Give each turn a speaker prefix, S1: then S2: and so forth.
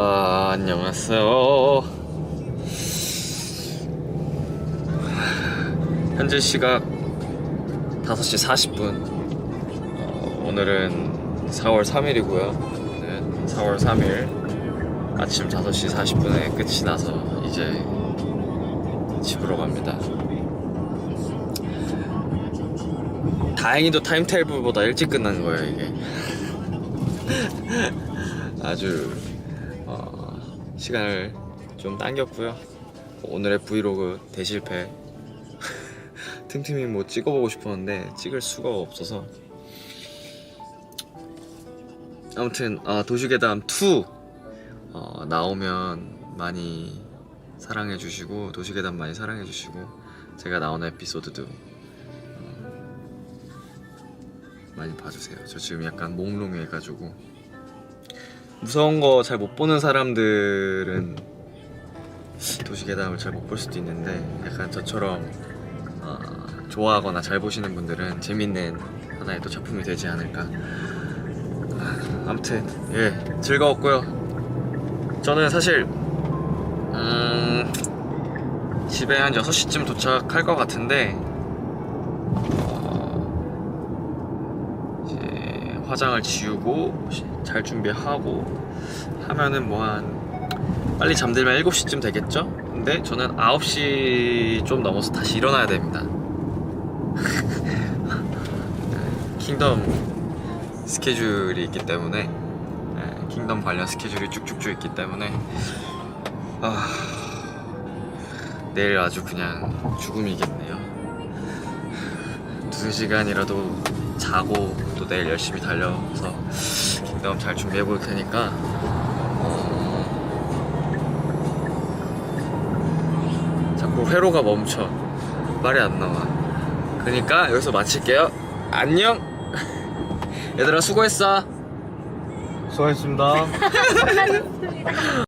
S1: 아, 안녕하세요. 현재 시각 5시 40분. 어, 오늘은 4월 3일이고요. 네, 4월 3일 아침 5시 40분에 끝이 나서 이제 집으로 갑니다. 다행히도 타임테이블보다 일찍 끝난 거예요, 이게. 아주 어, 시간을 좀 당겼고요. 오늘의 브이로그 대실패. 틈틈이 뭐 찍어보고 싶었는데 찍을 수가 없어서. 아무튼 아, 도시괴담 2 어, 나오면 많이 사랑해 주시고 도시괴담 많이 사랑해 주시고 제가 나오는 에피소드도 어, 많이 봐주세요. 저 지금 약간 몽롱해가지고 무서운 거 잘 못 보는 사람들은 도시괴담을 잘 못 볼 수도 있는데 약간 저처럼 어, 좋아하거나 잘 보시는 분들은 재밌는 하나의 또 작품이 되지 않을까. 아, 아무튼 예 즐거웠고요. 저는 사실 음, 집에 한 6시쯤 도착할 것 같은데 어, 화장을 지우고 잘 준비하고 하면은 뭐 한 빨리 잠들면 7시쯤 되겠죠? 근데 저는 9시 좀 넘어서 다시 일어나야 됩니다. 킹덤 스케줄이 있기 때문에 네, 킹덤 관련 스케줄이 쭉쭉쭉 있기 때문에 아 내일 아주 그냥 죽음이겠네요. 두 시간이라도 자고 또 내일 열심히 달려서 킹덤 잘 준비해 볼 테니까 어, 자꾸 회로가 멈춰 말이 안 나와. 그러니까 여기서 마칠게요. 안녕. 얘들아 수고했어.
S2: 수고하셨습니다.